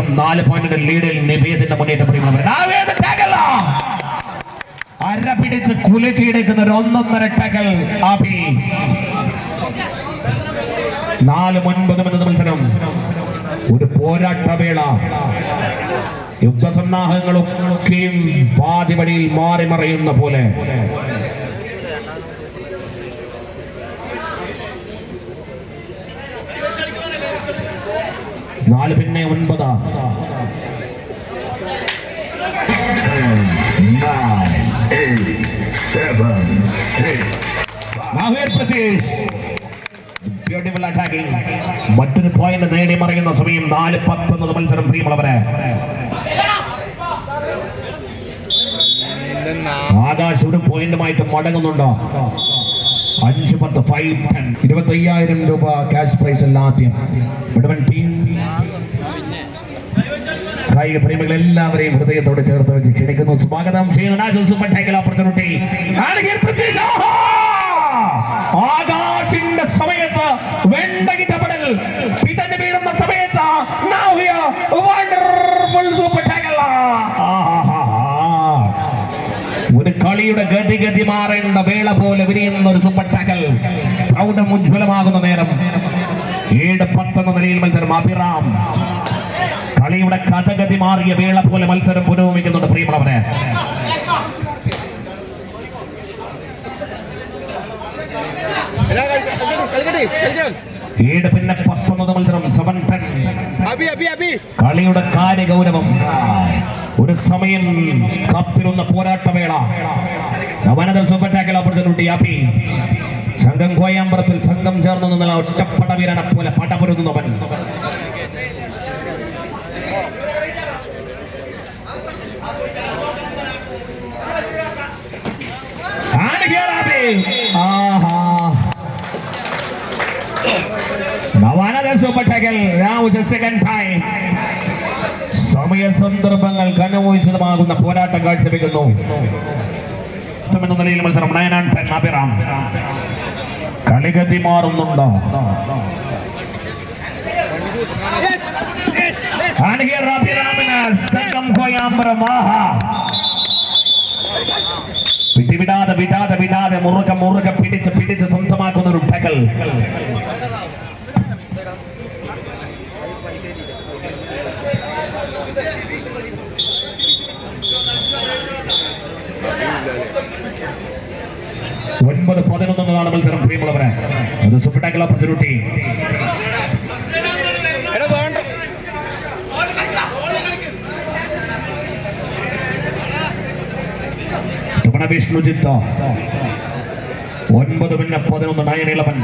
മത്സരം നാല് പോയിന്റുകൾ ലീഡിൽ നിവേദിന്റെ മുന്നേറ്റം. അര പിടിച്ച് കുലുക്കിയെടുക്കുന്ന ഒരു ഒന്നൊന്നര ടകൽ ആഭി നാല് ഒൻപത് എന്നത് മത്സരം. ഒരു പോരാട്ടവേള യുദ്ധസന്നാഹങ്ങളും ഒക്കെയും പാതിവടിയിൽ മാറി മറയുന്ന പോലെ. നാല് പിന്നെ ഒൻപതാ. മറ്റൊരു പോയിന്റ് നേടി മറിയുന്ന സമയം നാല് പത്തൊന്നത് മത്സരം പ്രിയമുള്ളവരെ. ആകാശ് ഒരു പോയിന്റുമായിട്ട് മടങ്ങുന്നുണ്ടോ? അഞ്ച് പത്ത് ഫൈവ് ടെൻ ഇരുപത്തി അയ്യായിരം രൂപ ക്യാഷ് പ്രൈസ് എല്ലാം ആദ്യം. മുഴുവൻ ടീം കായിക പ്രേമികൾ എല്ലാവരെയും ഹൃദയത്തോടെ ചേർത്ത് വെച്ച് ക്ഷണിക്കുന്നു. സ്വാഗതം ചെയ്യുന്ന ഓപ്പർച്യൂണിറ്റി കളിയുടെ ഗതിഗതി മാറേണ്ട വേള പോലെ വിരിയുന്ന ഒരു സൂപ്പർ ടാക്കൽ. പ്രൗഢം ഉജ്ജ്വലമാകുന്ന നേരം. ഏഴ് പത്തെന്ന നിലയിൽ മത്സരം. അഭിറാം. കളിയുടെ കഥഗതി മാറിയ വേള പോലെ മത്സരം പുരോഗമിക്കുന്നുണ്ട് പ്രിയമുള്ളവരെ. കളിക്കാൻ ഏഴ് പിന്നെ പത്തൊന്നത് മത്സരം. സെവൻ കളിയുടെ കാര്യഗൗരവം. ഒരു സമയം കാത്തിരുന്ന പോരാട്ടവേള വനത സൂപ്പർ ടാക്കൽ ഓപ്പർച്യൂണിറ്റി ആപ്പി സംഘം കോയാമ്പറത്തിൽ സംഘം ചേർന്ന് നിന്നുള്ള ഒറ്റപ്പട വീരനെ പോലെ. ആഹാ Now another super tackle. Now is the second. സമയ സന്ദർഭങ്ങൾ കനമോചിതമാകുന്ന പോരാട്ടം കാഴ്ചവെക്കുന്നു. എന്ന നിലയിൽ മത്സരം നയനാൻ അഭിറാം കളിഗതി മാറുന്നുണ്ടോ? വിടാതെ വിടാതെ വിടാതെ മുറുക മുറുക പിടിച്ച് പിടിച്ച് സ്വന്തമാക്കുന്ന ഒരു ടക്കൽ. ഒൻപത് പതിനൊന്നാണ് മത്സരം. പ്രിയമുള്ളവരെ അത് സൂപ്പർ ടാക്കൽ ഓപ്പർച്യൂണിറ്റി വിഷ്ണുജിത്ത് ഒൻപത് പിന്നെ പതിനൊന്ന് നയൻ ഇലവൻ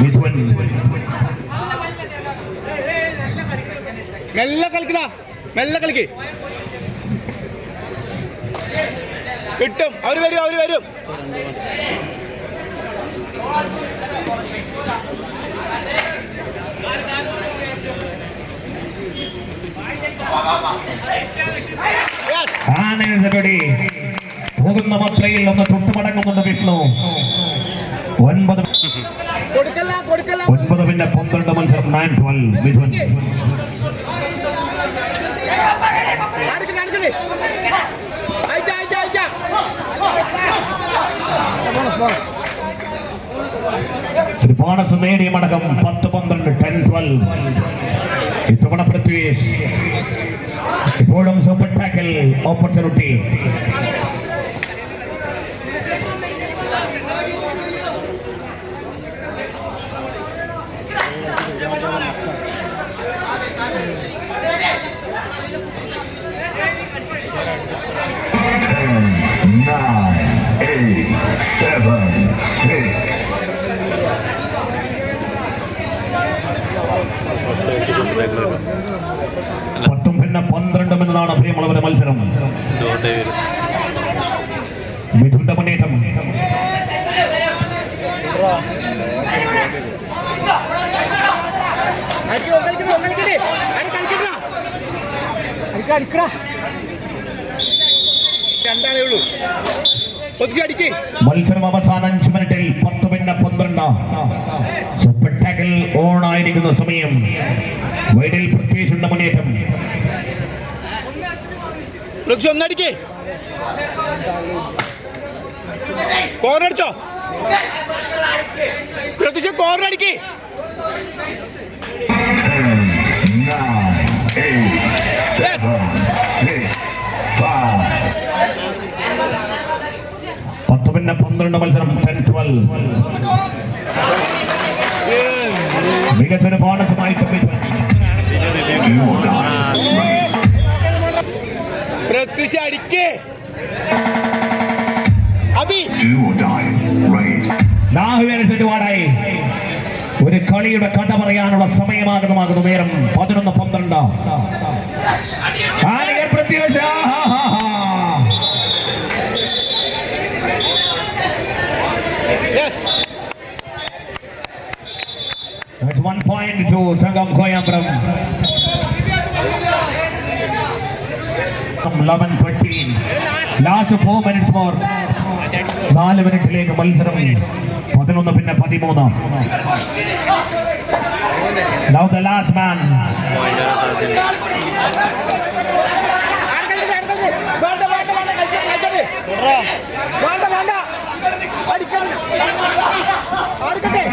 മിഥുൻ. മെല്ലെ കളിക്കടാ മെല്ലെ കളിക്ക്. കിട്ടും. അവർ വരും അവർ വരും. പോകുന്ന മാത്രയിൽ ഒന്ന് തൊട്ടുമടങ്ങുന്നുണ്ട് വിഷ്ണു. ഒൻപത് ഒൻപത് പിന്നെ പന്ത്രണ്ട് മത്സരം നയൻ ട്വൽവ് ഒരു ബോണസ് നേടിയ മടക്കം പത്ത് പന്ത്രണ്ട് ടെൻ ട്വൽവ് ഇത്തവണ പൃഥ്വീഷ് ഇപ്പോഴും super tackle opportunity nine, eight, seven, six, പത്തും പിന്നെ പന്ത്രണ്ടും എന്നതാണ് പ്രിയമുള്ളവരുടെ മത്സരം. മിഥുന്റെ മുന്നേറ്റം. രണ്ടാളേ ഉള്ളൂ മത്സരം അവസാന അഞ്ച് മിനിറ്റിൽ പത്ത് പിന്നെ പന്ത്രണ്ട്. ഓൺ ആയിരിക്കുന്ന സമയം. വൈഡിൽ പ്രത്യേകിച്ചുണ്ട് മുന്നേറ്റം. ഒന്നടിക്കേ. കോർണർ അടിച്ചോ. കോർണർ അടിക്കേ. പത്ത് പിന്നെ പന്ത്രണ്ട് മത്സരം ടെൻ ട്വൽവ്. മികച്ചൊരു right, പ്രത്യുഷ അടിക്കേ അബി. നാഹുവേന ചുറ്റുപാടായി ഒരു കളിയുടെ കഥ പറയാനുള്ള സമയമാകുന്നമാകുന്ന നേരം പതിനൊന്ന് പന്ത്രണ്ട്. ആലിയ പ്രത്യേക point to Sangam Koyambram. 11 13 last four minutes more നാല് മിനിറ്റിലേക്ക് മത്സരം പതിനൊന്ന് പിന്നെ പതിമൂന്ന് Now the last man. വേണ്ട വേണ്ട വേണ്ട കളിച്ചോ കളിച്ചോട്ടെ വേണ്ട വേണ്ട അടിക്കണം അടിക്കട്ടെ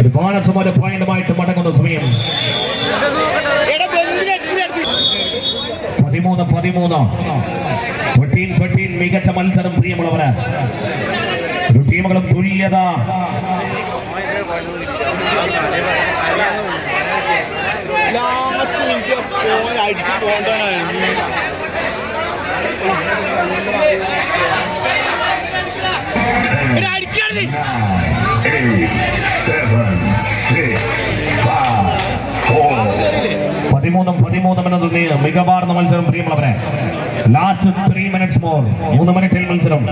ഒരു ഒരു പോയിന്റുമായിട്ട് മടങ്ങുന്ന സമയം. പതിമൂന്ന് പതിമൂന്ന്. പെട്ടീൻ പെട്ടീൻ. മികച്ച മത്സരം പ്രിയമുള്ളവര്. ടീമുകളും തുല്യത. ലാസ്റ്റ് പതിമൂന്നും പതിമൂന്നും എന്നത് മികവാർന്ന മത്സരം പ്രിയമുള്ളവരെ. ലാസ്റ്റ് ത്രീ മിനിറ്റ്സ് മോർ മൂന്ന് മിനിറ്റിൽ മത്സരം.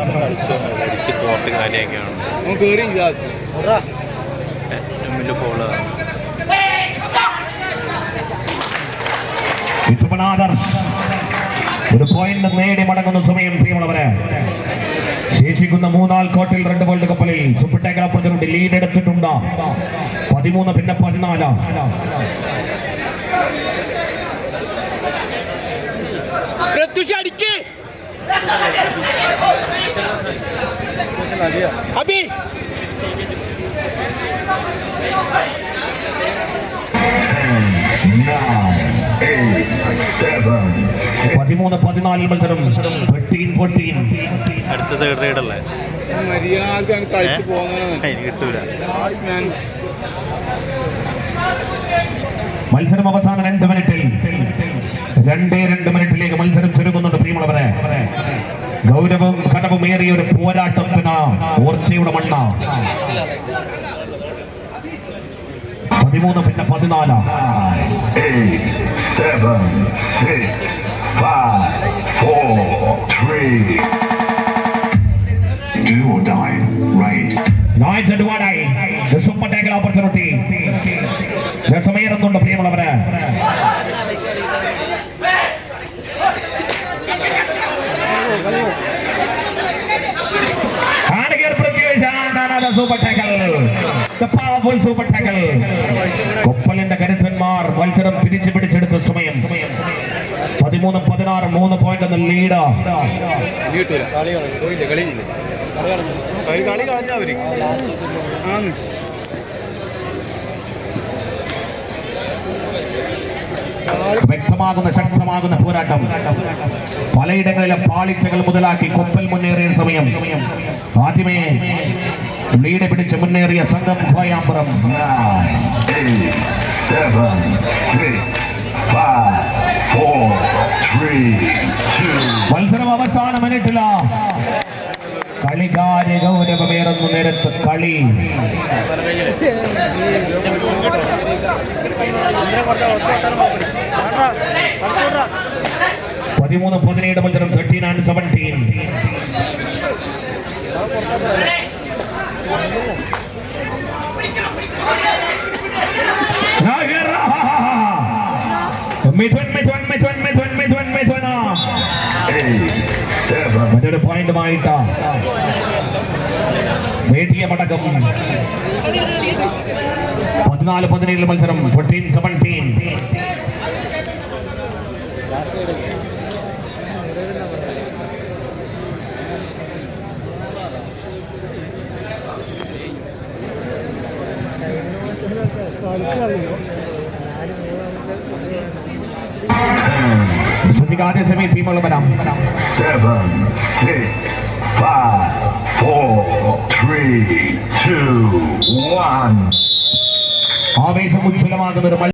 അടിച്ച് ഒരു പോയിന്റ് നേടി മടങ്ങുന്ന സമയം പ്രിയമുള്ളവരെ. ശേഷിക്കുന്ന മൂന്നാൾ കോട്ടിൽ റെഡ് വേൾഡ് കപ്പലിൽ സൂപ്പർ ടൈഗർ ഓപ്പർച്യൂണിറ്റി ലീഡ് എടുത്തിട്ടുണ്ട്. പതിമൂന്ന് പിന്നെ പതിനാല്. Now. അബി. Six, പതിമൂന്ന് പതിനാലിൽ മത്സരം. തേർട്ടീൻ ഫോർട്ടീൻ അടുത്ത തേർഡ് റൈഡ് അല്ലേ? മത്സരം അവസാന രണ്ട് മിനിറ്റിൽ. രണ്ടേ രണ്ട് മിനിറ്റിലേക്ക് മത്സരം ചുരുങ്ങുന്നുണ്ട് പ്രിയമുള്ളവരെ. ഗൗരവവും കടവുമേറിയ ഒരു പോരാട്ടത്തിന് ഓർച്ചയുടെ മണ്ണ. പതിമൂന്ന് പിന്നെ പതിനാല് nine, eight, seven, six, five, four, three, do or die, right, നായ് ചെടുവാടായി സൂപ്പർ ടൈഗർ ഓപ്പർച്യൂണിറ്റി രസമേറുന്നുണ്ട് പ്രിയമുള്ളവരെ And here Prithvi Shan, another super tackle. The powerful super tackle. കൊപ്പലിന്റെ കരുത്തന്മാർ മത്സരം തിരിച്ചു പിടിച്ചെടുത്ത സമയം. പതിമൂന്ന് പതിനാറ് മൂന്ന് പോയിന്റ് എന്ന ലീഡ് വ്യക്തമാകുന്ന ശക്തമാകുന്ന പോരാട്ടം. പലയിടങ്ങളിലെ പാളിച്ചകൾ മുതലാക്കി കൊപ്പൽ മുന്നേറിയ സമയം. ആദ്യമേ ലീഡ് പിടിച്ച് മുന്നേറിയ സംഘം കോയാമ്പുറം മത്സരം അവസാന മിനിറ്റില. കളികാര്യ ഗൗരവമേറുന്നു നേരത്ത് കളി. പതിമൂന്ന് പതിനേഴ് മത്സരം thirteen and seventeen Mithun Mithun Mithun Mithun Mithun Mithun eight, seven, മറ്റൊരു പോയിന്റുമായിട്ട് വേദിയ മടക്കം പതിനാല് പതിനേഴ് മത്സരം fourteen seventeen ശ്രദ്ധിക്കാതെ സമയം ടീമുകൾ വരാം seven, six, five, four, three, two, one. ആവേശം ഉജ്ജ്വലമാകുന്ന ഒരു മത്സരം